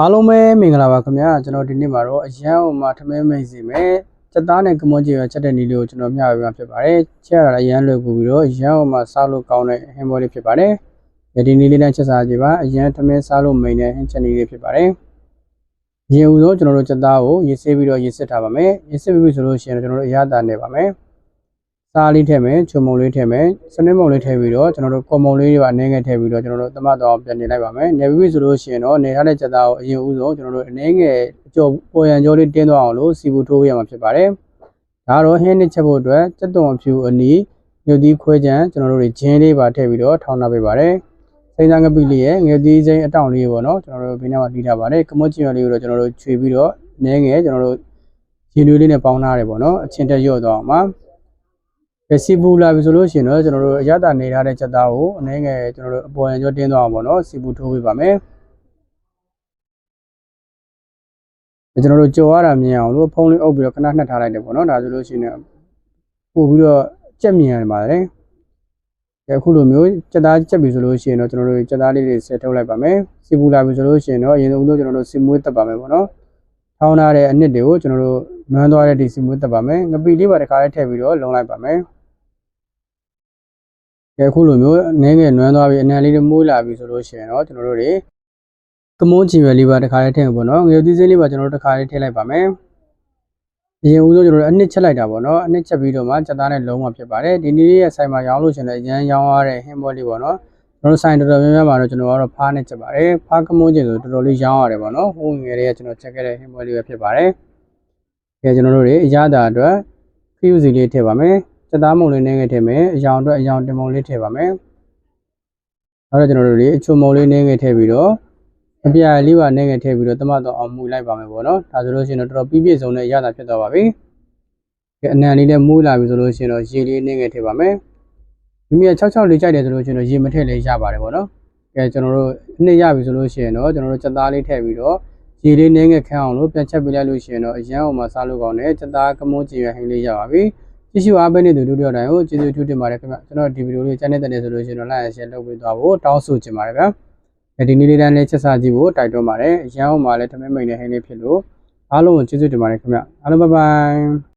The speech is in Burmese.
အားလုံးပဲမင်္ဂလာပါခင်ဗျာကျွန်တော်ဒီနေ့မှာတော့အရန်အောင်မှာထမင်းမိတ်စီမယ်စက်သားနဲ့ကမွန်ကြီးရချက်တဲ့နီလေးကိုကျွန်တော်မျှဝေမှာဖြစ်ပါတယ်ချက်ရတာအရန်လွယ်ကူပြီးတော့အရန်အောင်မှာစားလို့ကောင်းတဲ့ဟင်းဘောလေးဖြစ်ပါတယ်ဒီနီလေးနဲ့ချက်စားကြည့်ပါအရန်ထမင်းစားလို့မိန်တဲ့ဟင်းချက်နီလေးဖြစ်ပါတယ်ရေဦးဆုံးကျွန်တော်တို့စက်သားကိုရေဆေးပြီးတော့ရေစစ်ထားပါမယ်ရေစစ်ပြီးပြီဆိုလို့ရှိရင်ကျွန်တော်တို့အရသာနေပါမယ် စားလေးထည့်မယ်ချုံမုံလေးထည့်မယ်စနစ်မုံလေးထည့်ပြီးတော့ကျွန်တော်တို့ကော်မုံလေးတွေပါအနေငယ်ထည့်ပြီးတော့ကျွန်တော်တို့သမတ်တော်ပြန်နေလိုက်ပါမယ်နေပြီးပြီဆိုလို့ရှိရင်တော့နေထားတဲ့စက်သားကိုအရင်ဦးဆုံးကျွန်တော်တို့အနေငယ်အကျော်ပေါ်ရန်ကျော်လေးတင်းသွားအောင်လို့စီဘူးထိုးရမှာဖြစ်ပါတယ်ဒါတော့ဟင်းနှစ်ချက်ဖို့အတွက်စက်သွန်အဖြူအနီးညွတ်သီးခွဲကြံကျွန်တော်တို့တွေဂျင်းလေးပါထည့်ပြီးတော့ထောင်းထားပေးပါတယ်စိမ့်သားငပိလေးရဲ့ငယ်သီးစိမ့်အတောင်လေးပေါ့နော်ကျွန်တော်တို့ဘေးနားမှာတီးထားပါတယ်ကမွတ်ချင်ရလေးကိုတော့ကျွန်တော်တို့ခြွေပြီးတော့အနေငယ်ကျွန်တော်တို့ရင်နွေးလေးနဲ့ပေါင်းထားတယ်ပေါ့နော်အချင်းတက်ရော့သွားအောင်ပါ ရစီပူလာပြီဆိုလို့ရှိရင်တော့ကျွန်တော်တို့အရသာနေထားတဲ့ချက်သားကိုအနေငယ်ကျွန်တော်တို့အပေါ်ရန်ကျော်တင်းသွားအောင်ပေါ့နော်စီပူထိုးပေးပါမယ်ကျွန်တော်တို့ကြော်ရတာမြင်အောင်လို့ဖုံးလေးအုပ်ပြီးတော့ခဏနှက်ထားလိုက်တယ်ပေါ့နော်ဒါဆိုလို့ရှိရင်ပို့ပြီးတော့ကြက်မြင်ရပါတယ်ကဲအခုလိုမျိုးစက်သားချက်ပြီဆိုလို့ရှိရင်တော့ကျွန်တော်တို့စက်သားလေးတွေဆက်ထုတ်လိုက်ပါမယ်စီပူလာပြီဆိုလို့ရှိရင်တော့အရင်ဆုံးကျွန်တော်တို့စီမွေးတက်ပါမယ်ပေါ့နော်ထောင်းထားတဲ့အနှစ်တွေကိုကျွန်တော်တို့နွမ်းသွားတဲ့ဒီစီမွေးတက်ပါမယ်ငပီလေးပါတစ်ခါလေးထည့်ပြီးတော့လုံလိုက်ပါမယ် ကဲအခုလိုမျိုးနည်းငယ်နွမ်းသွားပြီးအနံလေးတွေမိုးလာပြီဆိုလို့ရှိရင်တော့ကျွန်တော်တို့တွေကမုန်းချီရွယ်လေးပါတစ်ခါလေးထည့်ပါပေါ့နော်ငရုတ်သီးစိမ်းလေးပါကျွန်တော်တို့တစ်ခါလေးထည့်လိုက်ပါမယ်အရင်ဦးဆုံးကျွန်တော်တို့အနှစ်ချက်လိုက်တာပေါ့နော်အနှစ်ချက်ပြီးတော့မှစက်သားနဲ့လုံးဝဖြစ်ပါတယ်ဒီနေ့ရဲ့ဆိုင်မှာရောင်းလို့ရှင်လည်းအရန်ရောင်းရတဲ့ဟင်းဘောလေးပေါ့နော်ကျွန်တော်ဆိုင်တော်တော်များများမှာတော့ကျွန်တော်ကတော့ဖားနဲ့ချက်ပါတယ်ဖားကမုန်းချင်ဆိုတော်တော်လေးရောင်းရတယ်ပေါ့နော်ဟိုငယ်လေးကကျွန်တော်ချက်ခဲ့တဲ့ဟင်းဘောလေးပဲဖြစ်ပါတယ်ကဲကျွန်တော်တို့တွေအရသာအတွက်ခရူစီလေးထည့်ပါမယ် စက်သားမုံလေးနည်းငယ်ထည့်မယ်အယောင်အတွက်အယောင်တင်မုံလေးထည့်ပါမယ်နောက်တော့ကျွန်တော်တို့တွေအချုံမုံလေးနည်းငယ်ထည့်ပြီးတော့အပြာလေးပါနည်းငယ်ထည့်ပြီးတော့တမတ်တော့အောင်မူလိုက်ပါမယ်ပေါ့နော်ဒါဆိုလို့ရှိရင်တော့တော်တော်ပြည့်ပြည့်စုံတဲ့အရသာဖြစ်သွားပါပြီကဲအနံလေးနဲ့မူးလာပြီဆိုလို့ရှိရင်တော့ရေလေးနည်းငယ်ထည့်ပါမယ်မိမိက66လေးကြိုက်တယ်ဆိုလို့ရှိရင်တော့ရေမထည့်လေးရပါတယ်ပေါ့နော်ကဲကျွန်တော်တို့အနှစ်ရပြီဆိုလို့ရှိရင်တော့ကျွန်တော်တို့စက်သားလေးထည့်ပြီးတော့ရေလေးနည်းငယ်ခန်းအောင်လို့ပြန်ချက်ပေးလိုက်လို့ရှိရင်တော့အရန်အောင်မှစားလို့ကောင်းတယ်စက်သားကမုန်းကြည်ရဟင်းလေးရပါပြီ ကြည့်ရှုအားပေးနေသူတို့တို့တိုင်းကိုကျေးဇူးထူးတင်ပါတယ်ခင်ဗျကျွန်တော်ဒီဗီဒီယိုလေးချန်နယ်တဲ့ဆိုလို့ရှိရင်တော့ like and share လုပ်ပေးသွားဖို့တောင်းဆိုချင်ပါတယ်ဗျာဒီနေ့လေးတန်းလေးချက်စားကြည့်ဖို့တိုက်တွန်းပါတယ်အရန်အောင်မှလည်းထမင်းမိန်နဲ့ဟင်းလေးဖြစ်လို့အားလုံးကိုကျေးဇူးတင်ပါတယ်ခင်ဗျအားလုံးဘိုင်ဘိုင်